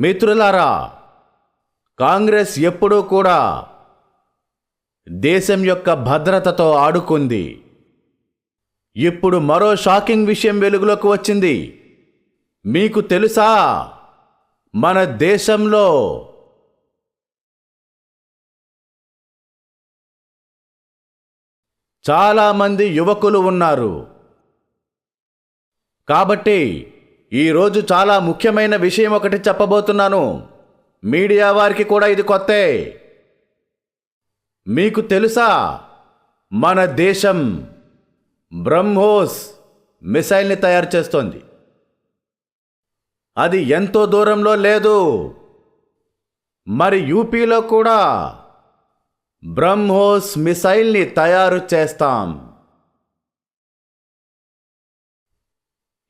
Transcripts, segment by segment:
మిత్రులారా కాంగ్రెస్ ఎప్పుడూ కూడా దేశం యొక్క భద్రతతో ఆడుకుంది. ఇప్పుడు మరో షాకింగ్ విషయం వెలుగులోకి వచ్చింది. మీకు తెలుసా? మన దేశంలో చాలామంది యువకులు ఉన్నారు. కాబట్టి ఈరోజు చాలా ముఖ్యమైన విషయం ఒకటి చెప్పబోతున్నాను. మీడియా వారికి కూడా ఇది కొత్తే. మీకు తెలుసా? మన దేశం బ్రహ్మోస్ మిసైల్ని తయారు చేస్తోంది. అది ఎంతో దూరంలో లేదు. మరి యూపీలో కూడా బ్రహ్మోస్ మిసైల్ని తయారు చేస్తాం.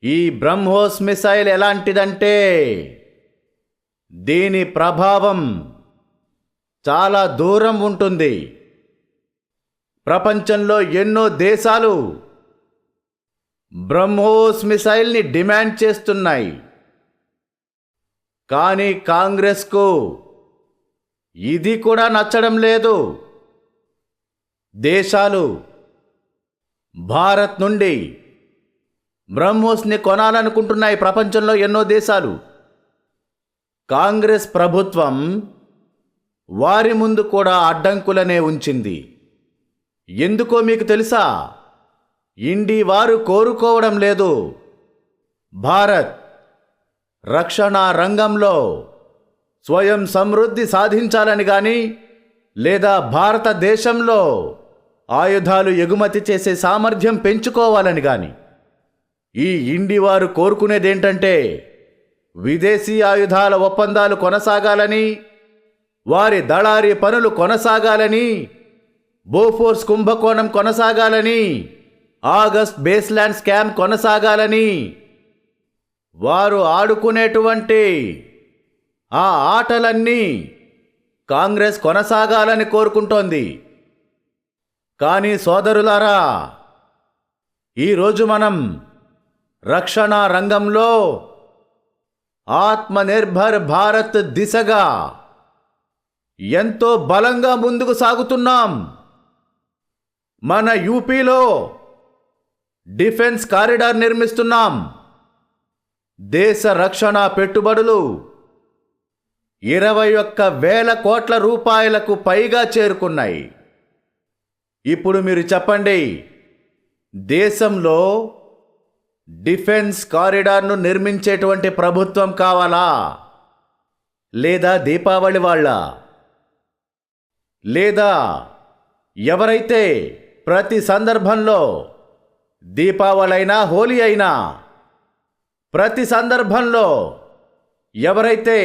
ఈ బ్రహ్మోస్ మిసైల్ ఎలాంటిదంటే దీని ప్రభావం చాలా దూరం ఉంటుంది. ప్రపంచంలో ఎన్నో దేశాలు బ్రహ్మోస్ మిసైల్ని డిమాండ్ చేస్తున్నాయి. కానీ కాంగ్రెస్కు ఇది కూడా నచ్చడం లేదు. దేశాలు భారత్ నుండి బ్రహ్మోస్ని కొనాలనుకుంటున్నాయి ప్రపంచంలో ఎన్నో దేశాలు. కాంగ్రెస్ ప్రభుత్వం వారి ముందు కూడా అడ్డంకులనే ఉంచింది. ఎందుకో మీకు తెలుసా? ఇండి వారు కోరుకోవడం లేదు. భారత్ రక్షణ రంగంలో స్వయం సమృద్ధి సాధించాలని కానీ లేదా భారతదేశంలో ఆయుధాలు ఎగుమతి చేసే సామర్థ్యం పెంచుకోవాలని కానీ ఈ ఇండి వారు కోరుకునేదేంటంటే విదేశీ ఆయుధాల ఒప్పందాలు కొనసాగాలని వారి దళారి పనులు కొనసాగాలని బోఫోర్స్ కుంభకోణం కొనసాగాలని ఆగస్ట్ బేస్ల్యాండ్ స్కామ్ కొనసాగాలని వారు ఆడుకునేటువంటి ఆ ఆటలన్నీ కాంగ్రెస్ కొనసాగాలని కోరుకుంటోంది. కానీ సోదరులారా ఈరోజు మనం రక్షణ రంగంలో ఆత్మనిర్భర్ భారత్ దిశగా ఎంతో బలంగా ముందుకు సాగుతున్నాం. మన యూపీలో డిఫెన్స్ కారిడార్ నిర్మిస్తున్నాం. దేశ రక్షణ పెట్టుబడులు ఇరవై ఒక్క వేల కోట్ల రూపాయలకు పైగా చేరుకున్నాయి. ఇప్పుడు మీరు చెప్పండి దేశంలో డిఫెన్స్ కారిడార్ను నిర్మించేటువంటి ప్రభుత్వం కావాలా? లేదా దీపావళి వాళ్ళ? లేదా ఎవరైతే ప్రతి సందర్భంలో దీపావళి అయినా హోలీ అయినా ప్రతి సందర్భంలో ఎవరైతే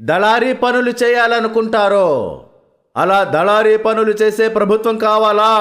దళారీ పనులు చేయాలనుకుంటారో అలా దళారీ పనులు చేసే ప్రభుత్వం కావాలా?